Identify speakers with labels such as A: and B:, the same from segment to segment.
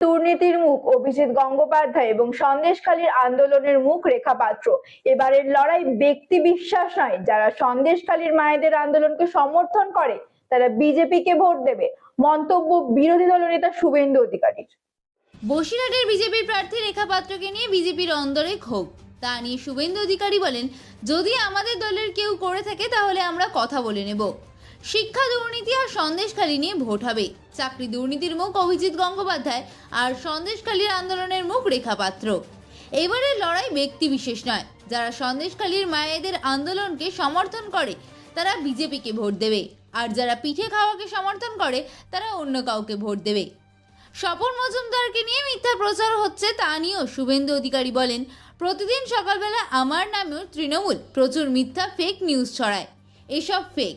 A: দুর্নীতির মুখ, অভিজিৎ গঙ্গোপাধ্যায় এবং সন্দেশখালীর আন্দোলনের মুখ রেখা পাত্র। এবারের লড়াই ব্যক্তি বিশ্বাস নয়। যারা সন্দেশখালীর মায়েদের আন্দোলনকে সমর্থন করে, তারা বিজেপিকে ভোট দেবে। মন্তব্য বিরোধী দলনেতা শুভেন্দু অধিকারীর।
B: বসিরহাটের বিজেপির প্রার্থী রেখা পাত্রকে নিয়ে বিজেপির অন্দরে ক্ষোভ। তা নিয়ে শুভেন্দু অধিকারী বলেন, যদি আমাদের দলের কেউ করে থাকে, তাহলে আমরা কথা বলে নেব। শিক্ষা দুর্নীতি আর সন্দেশখালী নিয়ে ভোট হবে। চাকরি দুর্নীতির মুখ অভিজিৎ গঙ্গোপাধ্যায় আর সন্দেশখালীর আন্দোলনের মুখ রেখা পাত্র। এবারের লড়াই ব্যক্তি বিশেষ নয়। যারা সন্দেশখালীর মায়েদের আন্দোলনকে সমর্থন করে, তারা বিজেপিকে ভোট দেবে। আর যারা পিঠে খাওয়াকে সমর্থন করে, তারা অন্য কাউকে ভোট দেবে। স্বপন মজুমদারকে নিয়ে মিথ্যা প্রচার হচ্ছে তা নিয়েও শুভেন্দু অধিকারী বলেন, প্রতিদিন সকালবেলা আমার নামেও তৃণমূল প্রচুর মিথ্যা ফেক নিউজ ছড়ায়। এসব ফেক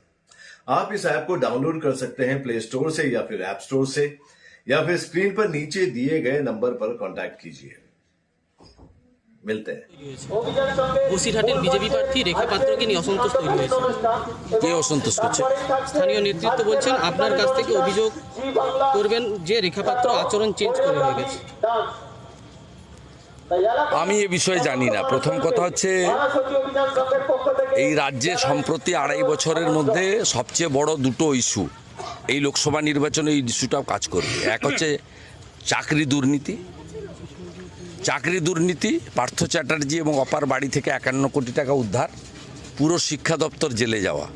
C: आप इस ऐप को डाउनलोड कर सकते हैं प्ले स्टोर से या फिर ऐप स्टोर से या फिर स्क्रीन पर नीचे दिए गए नंबर पर कांटेक्ट कीजिए मिलते हैं
D: বসিরহাটের বিজেপি প্রার্থী রেখা পাত্রকে নিয়ে অসন্তোষ তৈরি হয়েছে
E: কে অসন্তোষ করছে
D: স্থানীয় নেতৃত্ব বলছেন আপনার কাছ থেকে অভিযোগ করবেন যে রেখা পাত্র আচরণ চেঞ্জ করে হয়ে গেছে
E: আমি এ বিষয়ে জানি না। প্রথম কথা হচ্ছে, এই রাজ্যে সম্প্রতি আড়াই বছরের মধ্যে সবচেয়ে বড় দুটো ইস্যু। এই লোকসভা নির্বাচনে এই ইস্যুটাও কাজ করবে। এক হচ্ছে চাকরি দুর্নীতি। চাকরি দুর্নীতি, পার্থ চ্যাটার্জি এবং অপার বাড়ি থেকে একান্ন কোটি টাকা উদ্ধার, পুরো শিক্ষা দপ্তর জেলে যাওয়া।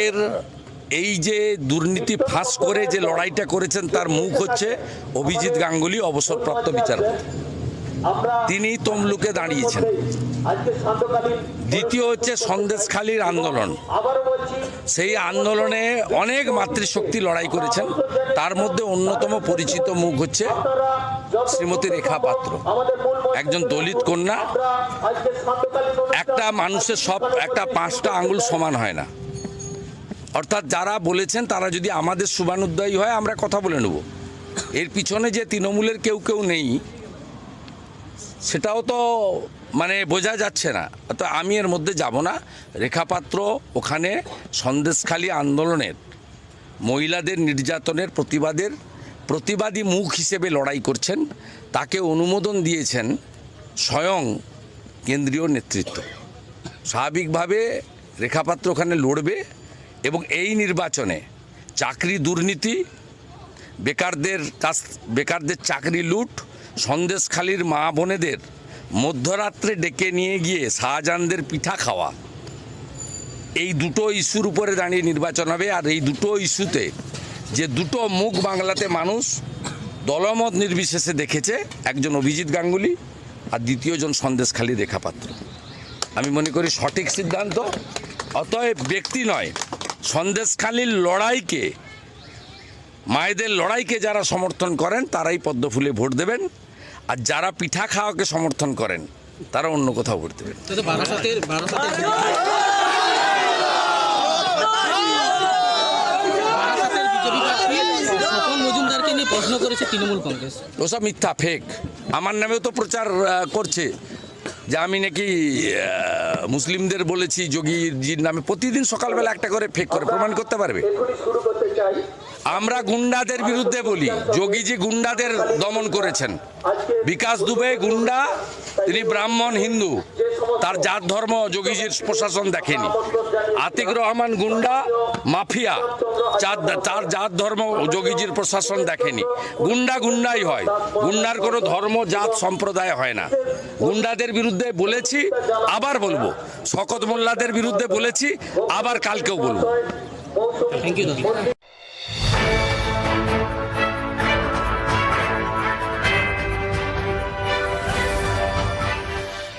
E: এর এই যে দুর্নীতি ফাঁস করে যে লড়াইটা করেছেন, তার মুখ হচ্ছে অভিজিৎ গাঙ্গুলি, অবসরপ্রাপ্ত বিচারপতি। তিনি তমলুকে দাঁড়িয়েছেন। দ্বিতীয় হচ্ছে সন্দেশখালীর আন্দোলন। সেই আন্দোলনে অনেক মাতৃশক্তি লড়াই করেছেন। তার মধ্যে অন্যতম পরিচিত মুখ হচ্ছে শ্রীমতী রেখা পাত্র। একজন দলিত কন্যা। একটা মানুষের সব একটা পাঁচটা আঙ্গুল সমান হয় না। অর্থাৎ যারা বলেছেন তারা যদি আমাদের শুভানুদ্দায়ী হয় আমরা কথা বলে নেব। এর পিছনে যে তৃণমূলের কেউ কেউ নেই সেটাও তো মানে বোঝা যাচ্ছে না। তো আমি এর মধ্যে যাব না। রেখাপাত্র ওখানে সন্দেশখালী আন্দোলনের, মহিলাদের নির্যাতনের প্রতিবাদের, প্রতিবাদী মুখ হিসেবে লড়াই করছেন। তাকে অনুমোদন দিয়েছেন স্বয়ং কেন্দ্রীয় নেতৃত্ব। স্বাভাবিকভাবে রেখাপাত্র ওখানে লড়বে এবং এই নির্বাচনে চাকরি দুর্নীতি, বেকারদের কাছ- বেকারদের চাকরি লুট সন্দেশখালীর মা বোনেদের মধ্যরাত্রে ডেকে নিয়ে গিয়ে শাহজাহানদের পিঠা খাওয়া। এই দুটো ইস্যুর উপরে দাঁড়িয়ে নির্বাচন হবে আর এই দুটো ইস্যুতে যে দুটো মুখ বাংলাতে মানুষ দলমত নির্বিশেষে দেখেছে, একজন অভিজিৎ গাঙ্গুলি আর দ্বিতীয়জন সন্দেশখালী রেখাপাত্র। আমি মনে করি সঠিক সিদ্ধান্ত, অতএব ব্যক্তি নয়, সন্দেশখালীর লড়াইকে, মায়েদের লড়াইকে যারা সমর্থন করেন, তারাই পদ্মফুলে ভোট দেবেন। আর যারা পিঠা খাওয়াকে সমর্থন করেন তারা অন্য কোথাও ভোট দেবেন।
D: প্রশ্ন করেছে তৃণমূল কংগ্রেস।
E: ওসব মিথ্যা ফেক আমার নামেও তো প্রচার করছে। যে আমি নাকি মুসলিমদের বলেছি যোগীজির নামে প্রতিদিন সকালবেলা একটা করে ফেক করে। প্রমাণ করতে পারবে? আমরা গুন্ডাদের বিরুদ্ধে বলি, যোগীজি গুন্ডাদের দমন করেছেন। বিকাশ দুবে গুন্ডা, তিনি ব্রাহ্মণ হিন্দু, তার জাত ধর্ম যোগীজির প্রশাসন দেখেনি। আতিক রহমান গুন্ডা, মাফিয়া, চার তার জাত ধর্ম যোগীজির প্রশাসন দেখেনি। গুন্ডা গুন্ডাই হয়, গুন্ডার কোনো ধর্ম, জাত, সম্প্রদায় হয় না। গুন্ডাদের বিরুদ্ধে বলেছি, আবার বলব। শকত মোল্লাদের বিরুদ্ধে বলেছি, আবার কালকেও বলব।
D: Thank you